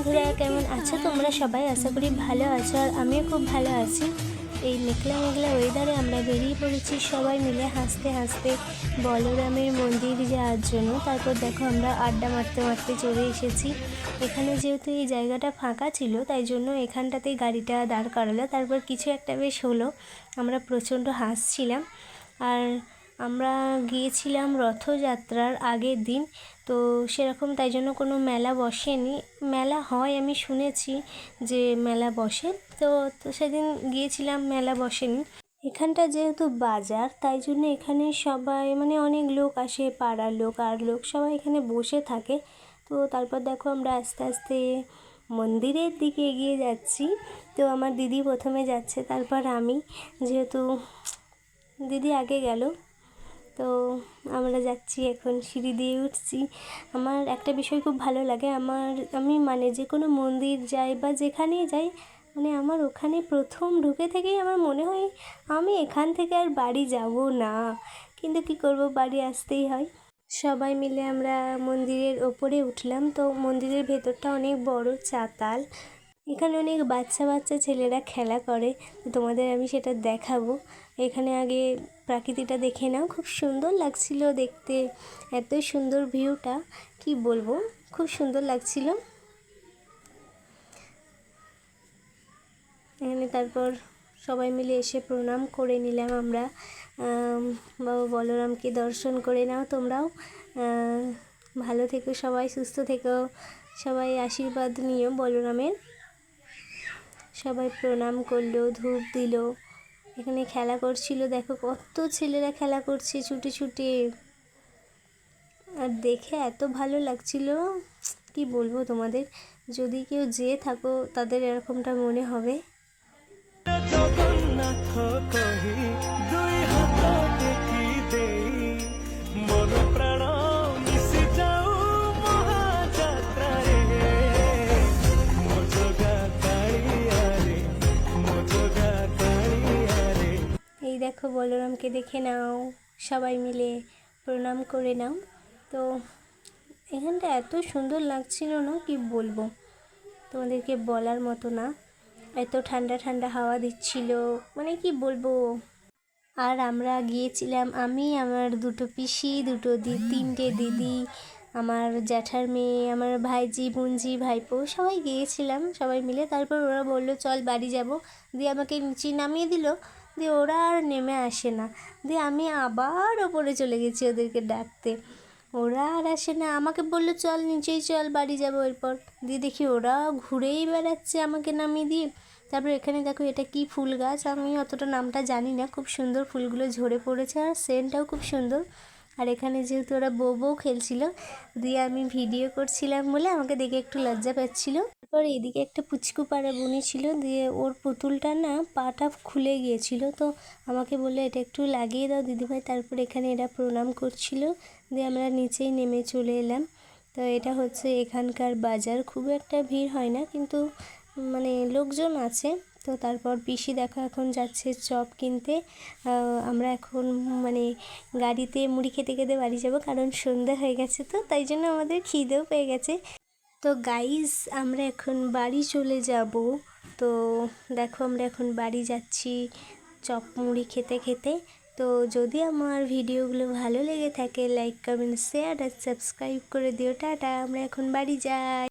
বন্ধুরা কেমন আছো? তোমরা সবাই আশা করি ভালো আছো আর আমিও খুব ভালো আছি। এই মেঘলা মেঘলা ওয়েদারে আমরা বেরিয়ে পড়েছি। সবাই মিলে হাসতে হাসতে বলরামের মন্দির যাওয়ার জন্য। তারপর দেখো আমরা আড্ডা মারতে মারতে চলে এসেছি। এখানে যেহেতু এই জায়গাটা ফাঁকা ছিল, তাই জন্য এখানটাতেই গাড়িটা দাঁড় করালো। তারপর কিছু একটা বেশ হলো। আমরা প্রচণ্ড হাসছিলাম। আর আমরা গিয়েছিলাম রথযাত্রার আগের দিন, তো সেরকম তাই জন্য কোনো মেলা বসেনি। মেলা হয়, আমি শুনেছি যে মেলা বসে, তো তো সেদিন গিয়েছিলাম, মেলা বসেনি। এখানটা যেহেতু বাজার, তাই জন্য এখানে সবাই মানে অনেক লোক আসে, পাড়ার লোক, আর লোক সবাই এখানে বসে থাকে। তো তারপর দেখো আমরা আস্তে আস্তে মন্দিরের দিকে এগিয়ে যাচ্ছি। তো আমার দিদি প্রথমে যাচ্ছে, তারপর আমি, যেহেতু দিদি আগে গেল। তো আমরা যাচ্ছি এখন সিঁড়ি দিয়ে উঠছি। আমার একটা বিষয় খুব ভালো লাগে, আমার, আমি মানে যে কোনো মন্দির যাই বা যেখানেই যাই মানে আমার ওখানে প্রথম ঢুকে থেকেই আমার মনে হয় আমি এখান থেকে আর বাড়ি যাব না। কিন্তু কি করব, বাড়ি আসতেই হয়। সবাই মিলে আমরা মন্দিরের ওপরে উঠলাম। তো মন্দিরের ভেতরটা অনেক বড় চাতাল। এখানে অনেক বাচ্চা বাচ্চা ছেলেরা খেলা করে তোমাদের আমি সেটা দেখাবো। এখানে আগে প্রাকৃতিটা দেখে নাও, খুব সুন্দর লাগছিল দেখতে, এত সুন্দর ভিউটা, কি বলব, খুব সুন্দর লাগছিল। এখানে তারপর সবাই মিলে এসে প্রণাম করে নিলাম আমরা। বাবা বলরামকে দর্শন করে নাও তোমরাও। ভালো থেকো সবাই, সুস্থ থেকো। সবাই আশীর্বাদ নিও বলরামের। সবাই প্রণাম করল, ধূপ দিল। এখানে খেলা করছিল, দেখো কত ছেলেরা খেলা করছে ছুটে ছুটে। আর দেখে এত ভালো লাগছিল, কি বলব তোমাদের? যদি কেউ যেয়ে থাকো, তাদের এরকমটা মনে হবে। দেখো, বলরামকে দেখে নাও, সবাই মিলে প্রণাম করে নাও। তো এখানটা এত সুন্দর লাগছিল না, কি বলব? তোমাদেরকে বলার মতো না। এত ঠান্ডা ঠান্ডা হাওয়া দিচ্ছিল মানে কি বলব? আর আমরা গিয়েছিলাম, আমি, আমার দুটো পিসি, দুটো দি, তিনটে দিদি, আমার জ্যাঠার মেয়ে, আমার ভাইজি, বোনজি, ভাইপো, সবাই গিয়েছিলাম, সবাই মিলে। তারপর ওরা বলল, চল বাড়ি যাব। দিয়ে আমাকে নিচে নামিয়ে দিল। দিয়ে ওরা আর নেমে আসে না। দিয়ে আমি আবার ওপরে চলে গেছি ওদেরকে ডাকতে। ওরা আর আসে না। আমাকে বলল, চল নিচেই চল, বাড়ি যাব এরপর। দিয়ে দেখি ওরা ঘুরেই বেড়াচ্ছে আমাকে নামিয়ে দিয়ে। তারপর এখানে দেখো এটা কি ফুল গাছ। আমি অতটা নামটা জানি না। খুব সুন্দর ফুলগুলো ঝরে পড়েছে আর সেন্টটাও খুব সুন্দর। আর এখানে যেহেতু ওরা বউ বউ খেলছিল, দিয়ে আমি ভিডিও করছিলাম বলে আমাকে দেখে একটু লজ্জা পাচ্ছিল। তারপর এদিকে একটা পুচকু পাড়া বুনি ছিল, দিয়ে ওর পুতুলটা না পাটা খুলে গিয়েছিল। তো আমাকে বলল, এটা একটু লাগিয়ে দাও দিদিভাই। তারপর এখানে এরা প্রণাম করছিল, দিয়ে আমরা নিচেই নেমে চলে এলাম। তো এটা হচ্ছে এখানকার বাজার। খুব একটা ভিড় হয় না, কিন্তু মানে লোকজন আছে। তো তারপর পিসি দেখো এখন যাচ্ছে চপ কিনতে। আমরা এখন মানে গাড়িতে মুড়ি খেতে খেতে বাড়ি যাব, কারণ সন্ধ্যা হয়ে গেছে তো, তাই জন্য আমাদের খিদেও পেয়ে গেছে। তো গাইস আমরা এখন বাড়ি চলে যাব। তো দেখো আমরা এখন বাড়ি যাচ্ছি চপ মুড়ি খেতে খেতে। তো যদি আমার ভিডিওগুলো ভালো লেগে থাকে লাইক কমেন্ট শেয়ার আর সাবস্ক্রাইব করে দিও। টাটা, আমরা এখন বাড়ি যাই।